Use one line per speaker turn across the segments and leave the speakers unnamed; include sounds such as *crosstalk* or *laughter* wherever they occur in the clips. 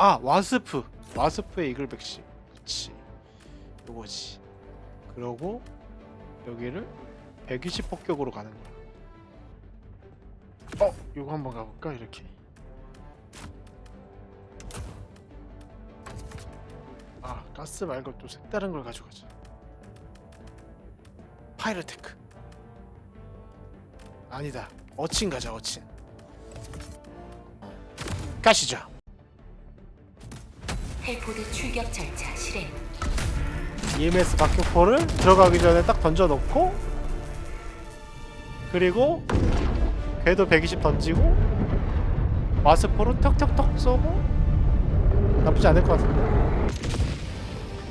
아 와스프. 와스프의 이글 백시 그치. 요거지. 그러고 여기를 120 폭격으로 가는 거야. 어 요거 한번 가볼까? 이렇게. 아 가스 말고 또 색다른 걸 가져가자. 파이로테크. 아니다. 어친 가자 어친 가시죠
헬포드 출격 절차 실행.
EMS 박격포를 들어가기 전에 딱 던져 놓고 그리고 궤도 120 던지고 마스포로 턱턱턱 쏘고 나쁘지 않을 것 같은데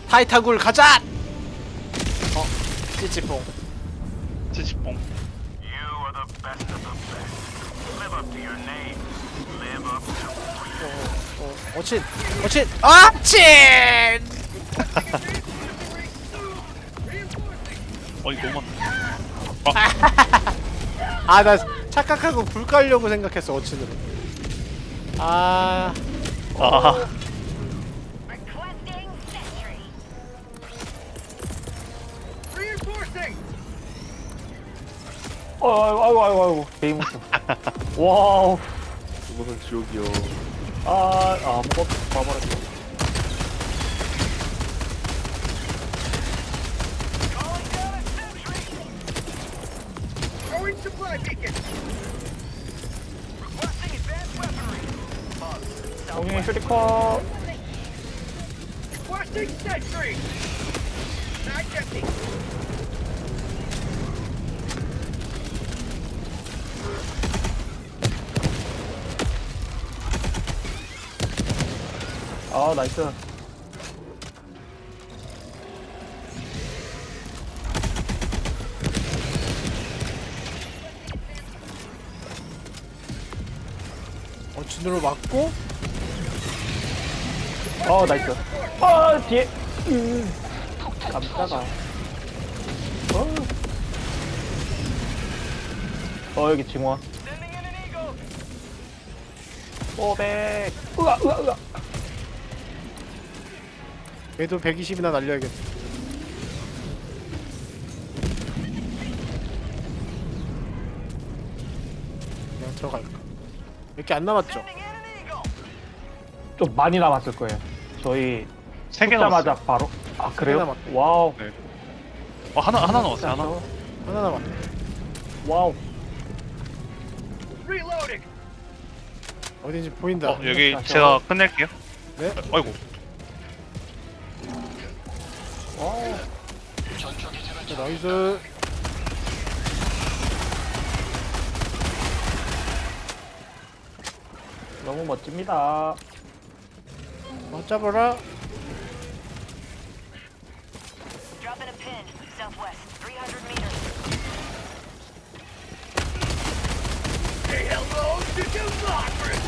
타이타굴 가자! 어 찌찌뽕
찌찌뽕
You are the best of the best. Live up to
어, 어, 어친 어친! 어친!
어이 너무 많다. *laughs*
아나 착각하고 불 깔려고 생각했어 어친으로. 아.
아
아이고 아이고 아이고 아이고 게임부터 와우
무슨 지옥이요.
아 아무것도 봐버렸어
Throwing supply beacon. Requesting advanced weaponry.
동행 슈리커
Requesting sentry. Mag empty.
아 나이스.
어친으로 맞고?
어 나이스. 아 뒤에. 음. 깜짝아. 어. 어 여기 징원
Sending in an eagle.
500 으아 으아 으아
얘도 120이나 날려야겠다. 그냥 들어갈까? 몇 개 안 남았죠?
좀 많이 남았을 거예요. 저희
세개
숫자마자
남았어요.
바로? 아 그래요?
남았대.
와우.
어 하나 하나 남았어요 하나.
하나 남았네.
와우.
어딘지 보인다.
어 여기
자,
제가 끝낼게요.
네?
아이고
자, 나이스
너무 멋집니다
맞잡아라
Dropping a pin. Southwest. 300 meters.
Say hello to democracy. Requesting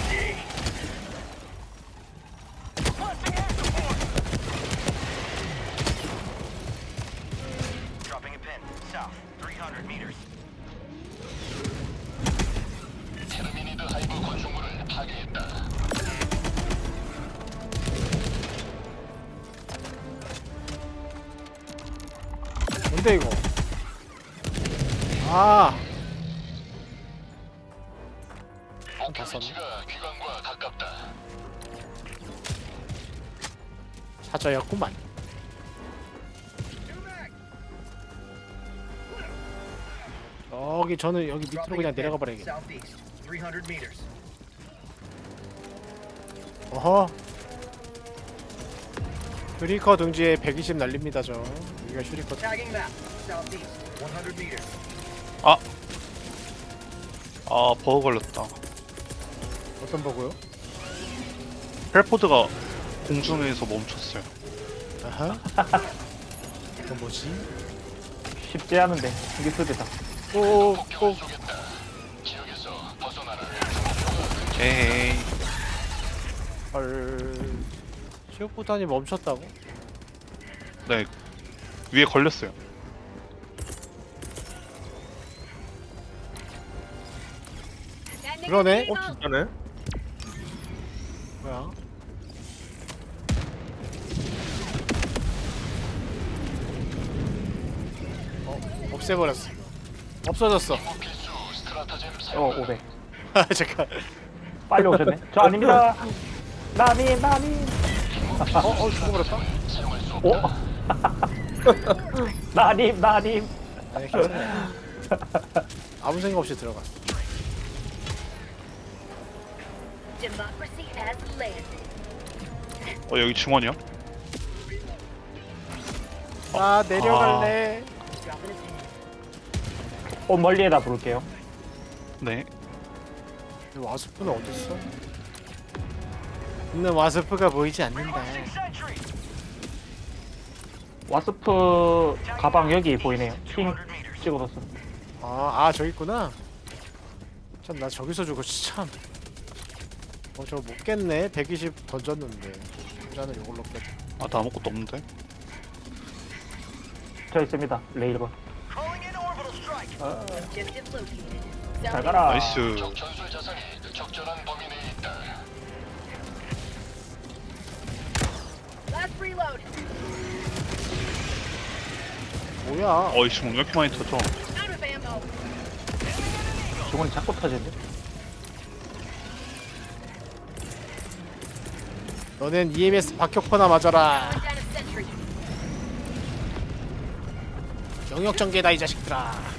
뭔데 이거 아 다 썼네 사자였구만. 여기 저는 여기 밑으로 그냥 내려가 버려야겠다
Southeast. 300 meters.
어허 슈리커 둥지에 120 날립니다 저 여기가 슈리커
Tagging map. Southeast. 100 meters.
아 버그 걸렸다
어떤 버그요?
헬포드가 공중에서 멈췄어요
아하 *laughs* 이건 뭐지?
쉽지 않은데 이게 수비다
오오
에이
헐 시오포탄이 멈췄다고?
네 위에 걸렸어요.
그러네.
어 진짜네.
뭐야? 어 없애버렸어. 없어졌어.
어, 500.
아, 잠깐.
빨리 오셨네. *laughs* 저 아닙니다. 나미, 나미.
어어 죽어버렸다.
오. 어? *laughs* 나님 나님.
아니 괜찮아. 아무 생각 없이 들어갔어.
Democracy has landed.
어 여기 중원이요?
아 내려갈래.
Dropping pin.
어 멀리에다 부를게요.
네.
이 와스프는 어딨어? 있는 와스프가 보이지 않는다.
와스프 가방 여기 보이네요. 핑 찍어뒀어.
아, 아 저기 있구나. 참 나 저기서 주고 참. 어저못 깼네. 120 던졌는데. 혼자는 이걸로 깼.
아나 아무것도 없는데.
저 있습니다. 레일건.
Calling in orbital strike.
Objective located.
잘. 가라.
나이스.
Last reload.
뭐야?
어이 중원 왜 이렇게 많이 터져?
주머니 자꾸 터지는데.
너넨 EMS 박격포나 맞아라. 영역 전개다 이 자식들아.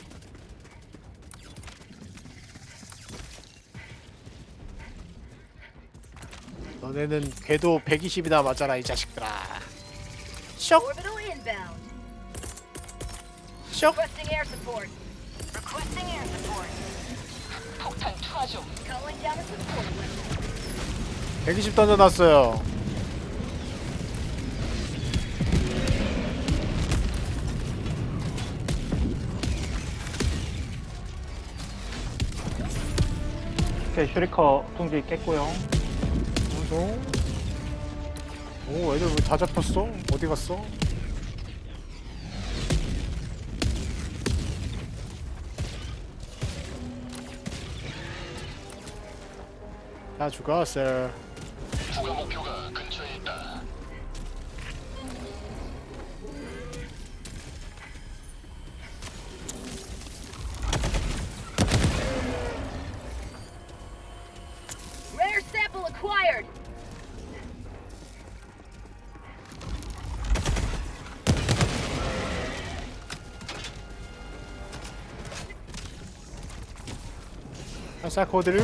너네는 궤도 120이나 맞아라 이 자식들아. 쇽!
Orbital inbound.
쇽!
Requesting air support. Requesting air support. 폭탄 투하죠. Calling down a support weapon.
120 던져놨어요.
오케이 슈리커 둥지 깼고요.
무서 오, 애들 왜 다 잡혔어? 어디 갔어? 다 죽었어.
Rare
발사 코드를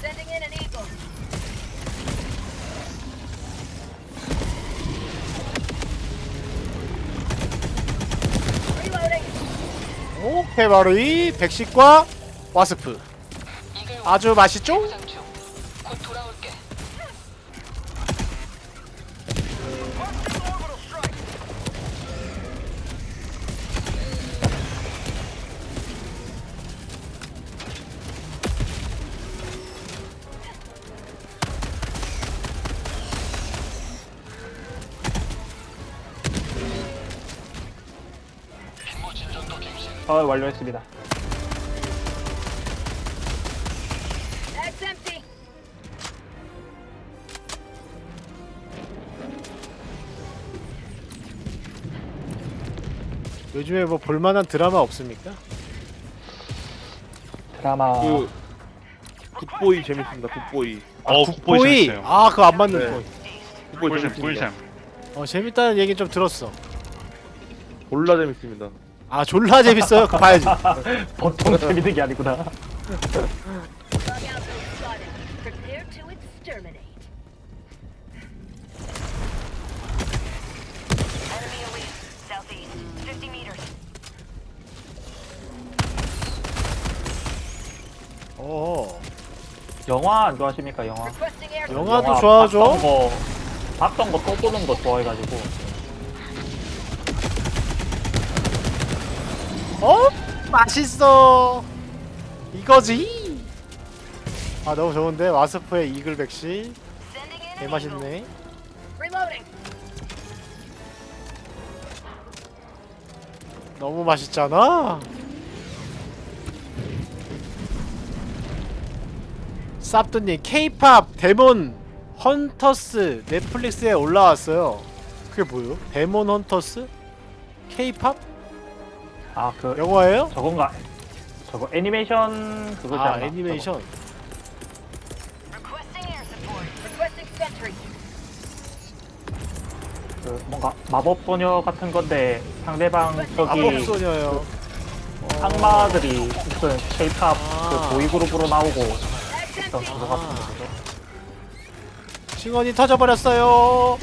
Sending in an eagle. Reloading.
오케이 바로 이 백식과 와스프 아주 맛있죠?
어 완료했습니다.
That's empty.
요즘에 뭐 볼만한 드라마 없습니까?
드라마
그 굿보이 재밌습니다. 굿보이.
어 국보이 재밌어요.
아 그거 안 맞는
네.
보이
굿보이
꿀잼
재밌습니다.
꿀잼.
어 재밌다는 얘기 좀 들었어
졸라 재밌습니다.
아 졸라 재밌어요? 그 봐야지
보통 재밌는 게 아니구나.
Bug out those spotted. Prepare to exterminate. Enemy elite. Southeast. 50 meters.
어
영화 안 좋아하십니까 영화?
Requesting air
영화도
영화
좋아하죠
봤던 거, 봤던 거또 보는 거 좋아해가지고
어? 맛있어 이거지 아 너무 좋은데 와스프의 이글 백시 개 맛있네. 너무 맛있잖아 쌉두님 케이팝 데몬 헌터스 넷플릭스에 올라왔어요 그게 뭐예요? 데몬 헌터스? 케이팝?
아 그
영화예요?
저건가? 저거 애니메이션 그거지
아
않나?
애니메이션
Requesting air support. Requesting sentry.
저거 그 뭔가 마법 소녀 같은 건데 상대방 저기
마법소녀요
악마들이 무슨 K-팝
아.
그 보이 그룹으로 나오고 있던. 그거 같은
아.
거죠.
칭원이 터져버렸어요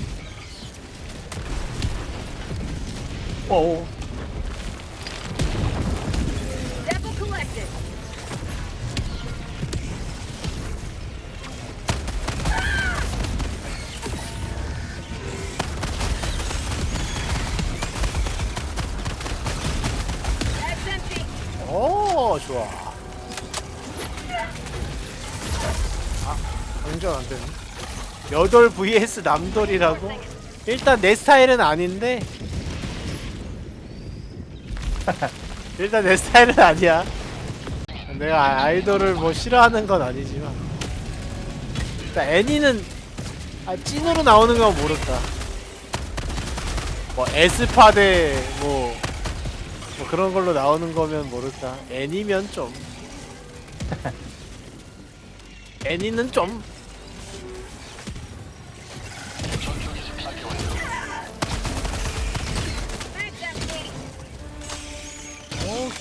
오,
여덟 vs 남돌이라고? 일단 내 스타일은 아닌데? *laughs* 일단 내 스타일은 아니야. 내가 아- 아이돌을 뭐 싫어하는 건 아니지만. 일단 애니는 아 찐으로 나오는 건 모를까 뭐 에스파 대 뭐 뭐 그런 걸로 나오는 거면 모를까 애니면 좀. *laughs* 애니는 좀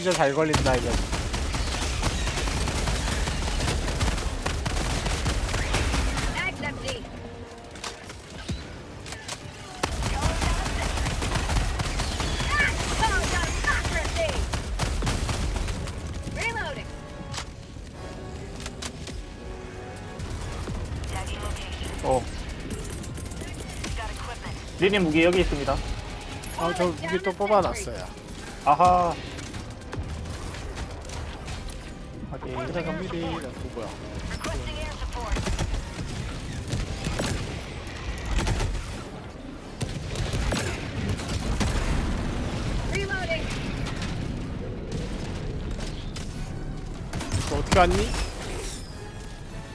오, 기절 잘 걸린다 이거.
리님 무기 여기 있습니다.
아, 저 무기 또 뽑아놨어요.
아하. 확인.
들어갑니다. 어, 뭐야?
Requesting air support. Reloading.
너 어떻게 왔니?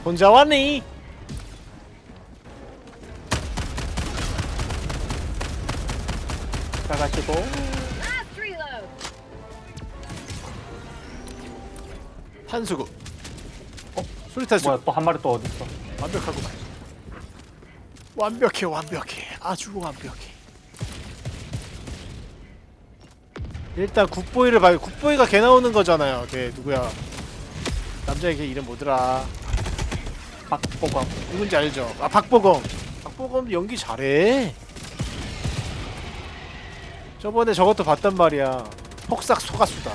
혼자 왔니? 수
뭐야 또 한 마리 또 어디 있어?
완벽하구만. 완벽해, 완벽해. 아주 완벽해. 일단 국보이를 봐. 국보이가 걔 나오는 거잖아요. 걔 누구야? 남자애 걔 이름 뭐더라?
박보광.
누군지 알죠? 아 박보검. 박보검 연기 잘해. 저번에 저것도 봤단 말이야. 폭삭 소가수다.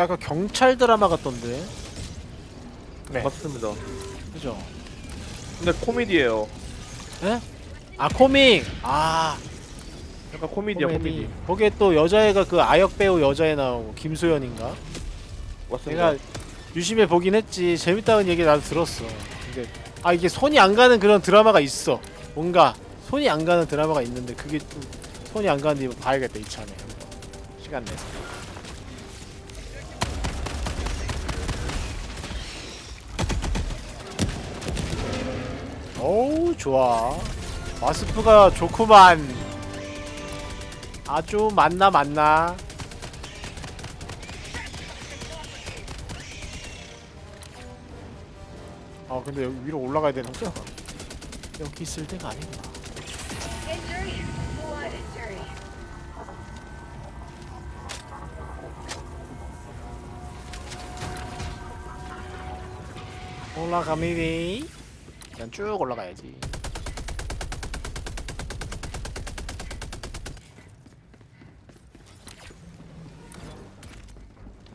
약간 경찰 드라마 같던데.
네.
맞습니다.
그죠?
근데 코미디예요.
에? 아 코믹. 아
약간 코미디야 코미디.
거기에 또 여자애가 그 아역 배우 여자애 나오고 김소연인가?
맞습니다.
내가 유심히 보긴 했지 재밌다는 얘기 나도 들었어 근데 아 이게 손이 안 가는 그런 드라마가 있어 뭔가 손이 안 가는 드라마가 있는데 그게 또 손이 안 가는데 이거 봐야겠다 이 참에 한번 시간 내서 어우 좋아. 마스프가 좋구만. 아주 맞나 맞나. 아 근데 여기 위로 올라가야 되는구나 여기 있을 때가
injury.
올라가미리 그냥 쭉 올라가야지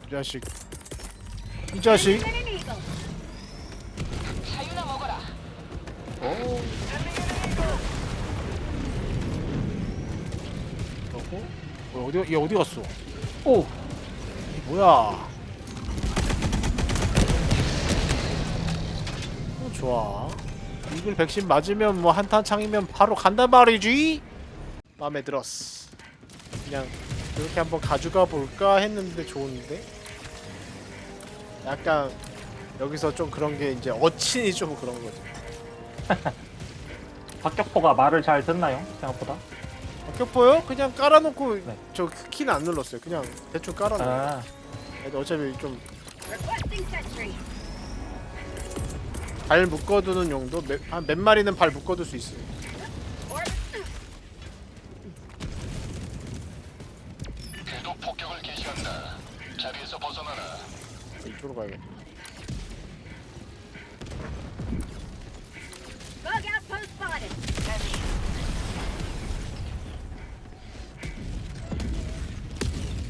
이 자식 이 자식.
자유나 먹어라.
어, 어디 얘 어디 갔어
오!
이 뭐야 어, 좋아 이글 백신 맞으면 뭐 한탄 창이면 바로 간단 말이지 마음에 들었어 그냥 이렇게 한번 가져가 볼까 했는데 좋은데 약간 여기서 좀 그런 게 이제 어친이 좀 그런 거지 *laughs*
박격포가 말을 잘 듣나요? 생각보다?
박격포요? 그냥 깔아놓고
네.
저 키는 안 눌렀어요 그냥 대충 깔아놓고
아,
어차피 좀
Requesting sentry.
발 묶어두는 용도 몇, 한몇 마리는 발 묶어둘 수 있어요.
궤도 폭격을 개시한다. 자리에서 벗어나라.
이쪽으로 가야겠다.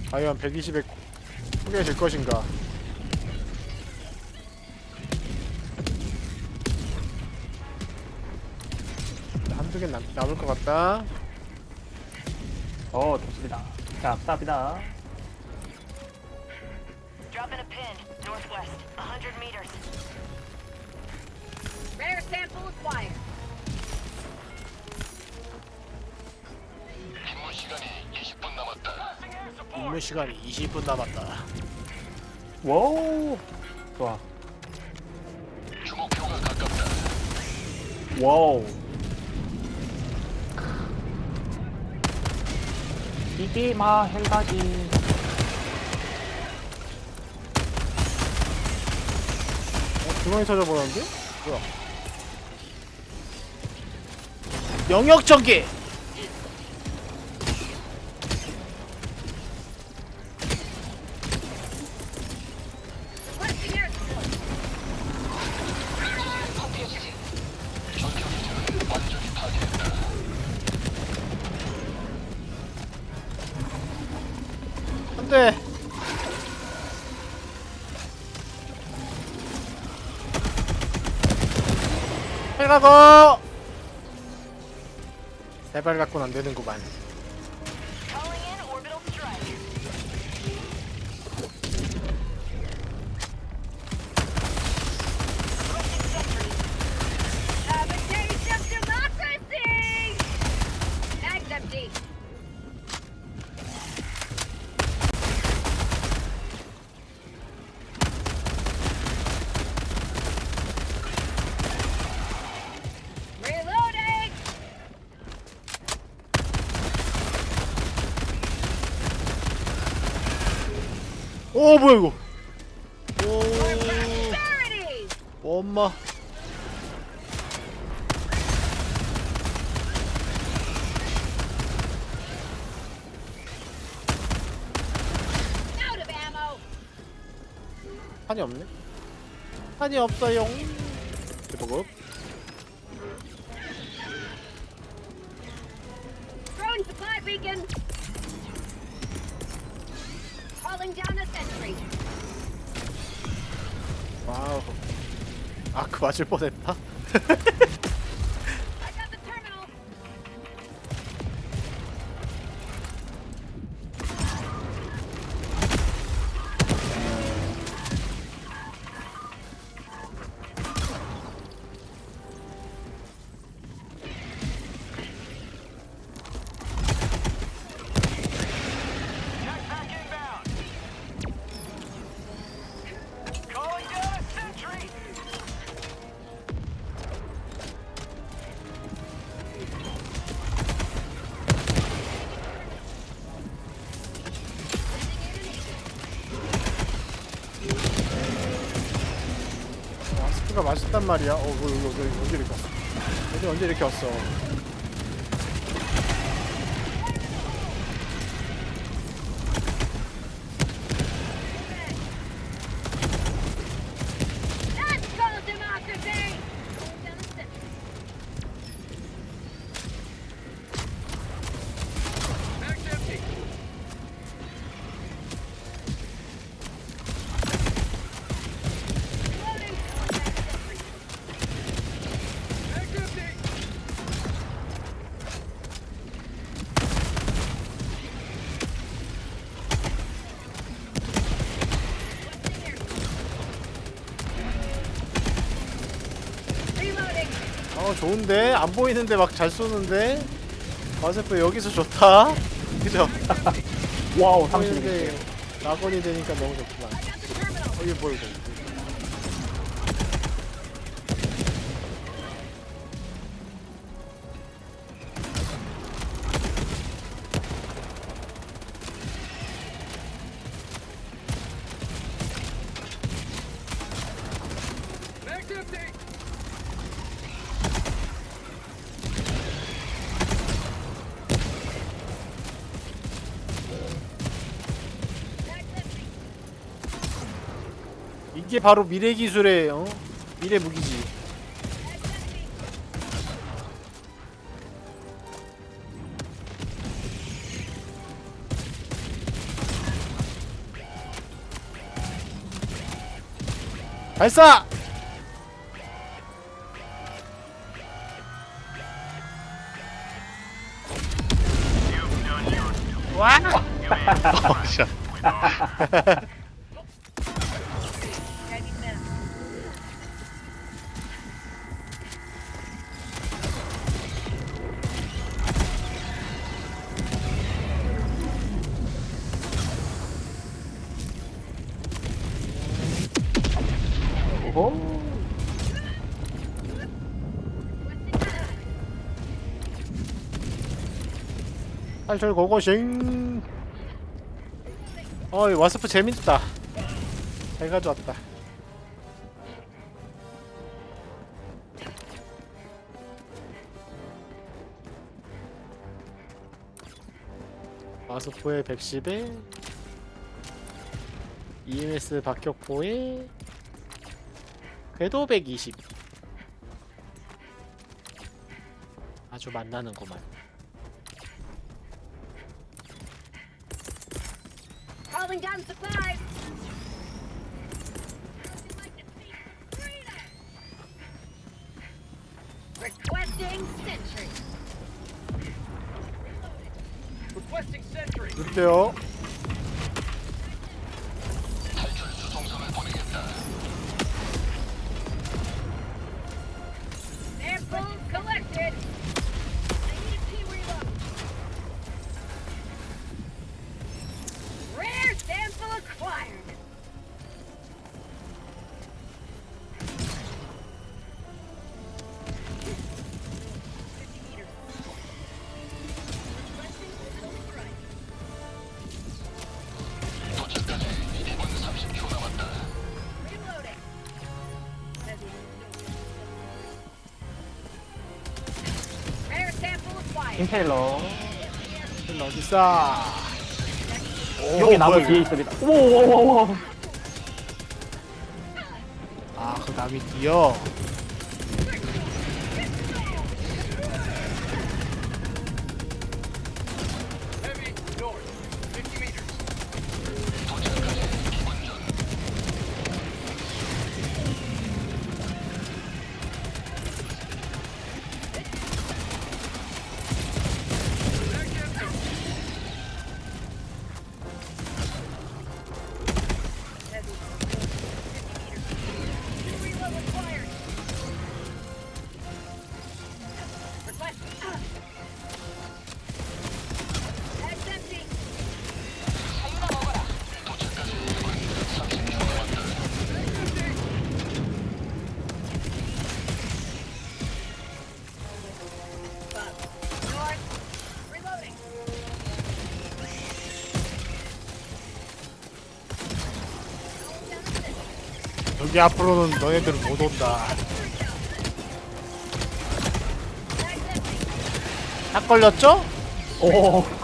과연 120에 포기해질 것인가? 한두 개 남을 것 같다.
어, 좋습니다. 자, 쌉니다.
Drop in a pin, northwest, 100 meters.
Rare sample acquired.
임무 시간이 20분 남았다.
임무 시간이 20분 남았다.
와우! 좋아.
주목표가 가깝다.
와우. 이기마 헬가지.
어, 중앙에 찾아보는데? 뭐야? 영역 전개. 세발 갖고는 안 되는구만. 오 뭐야 이거? 오. 엄마. 판이 없네. 판이 없어요. 대보급. 맞을 뻔했다. 맛있단 말이야. 어, 뭐, 이거, 이거, 이거 언제 이렇게 왔어? 언제, 언제 이렇게 왔어? 좋은데? 안 보이는데 막 잘 쏘는데? 와사프 여기서 좋다? *laughs* 그죠?
와우
안
30개
보이는데 낙원이 되니까 너무 좋구만. 어, 이게 뭐야, 이거. 이게 바로 미래 기술의 어? 미래 무기지. 발사! 와!
어, 씨. *laughs*
탈출 고고싱. 어이 와스프 재밌다. 잘 가져왔다. 와스프의 110에 EMS 박격포에 궤도 120 아주 만나는구만
Calling down supplies! Requesting sentry.
그럴게요
인텔러.
일로 어딨어? 오,
여기 나무
뭐야,
뒤에
이거.
있습니다. 오오오오
아 그 남이 뛰어 여기 앞으로는 너네들은 못 온다. 딱 걸렸죠?
오.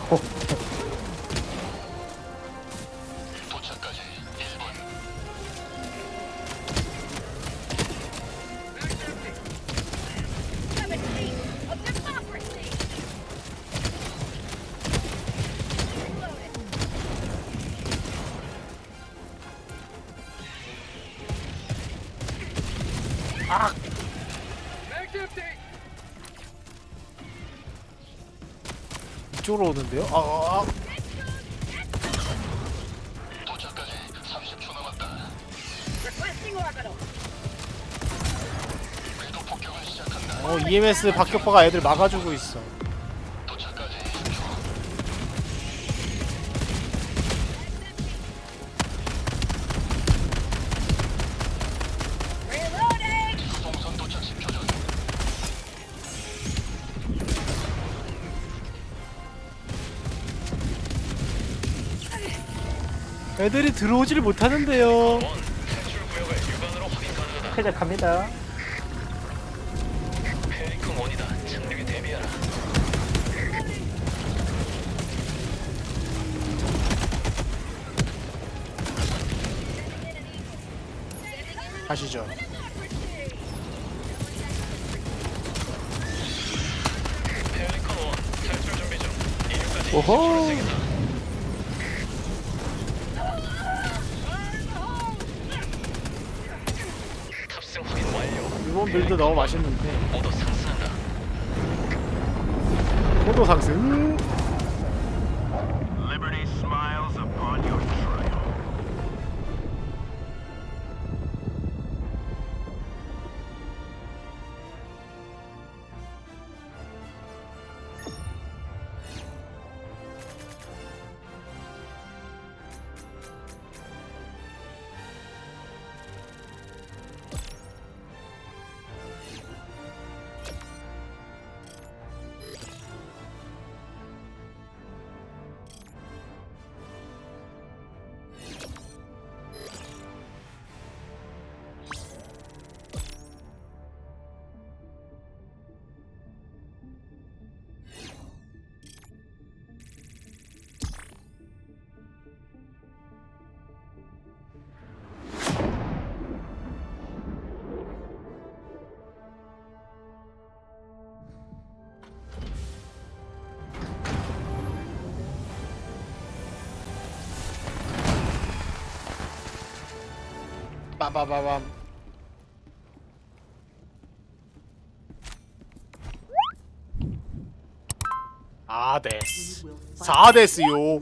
이쪽으로 오는데요? 아, 아, 아. 어, EMS 박격파가 애들 막아주고 있어. 애들이 들어오지를 못하는데요.
쾌적합니다.
가시죠.
오호.
이번 빌드 너무 맛있는데. 포도 상승.
Liberty
빠바바밤. 아데스. 사데스요.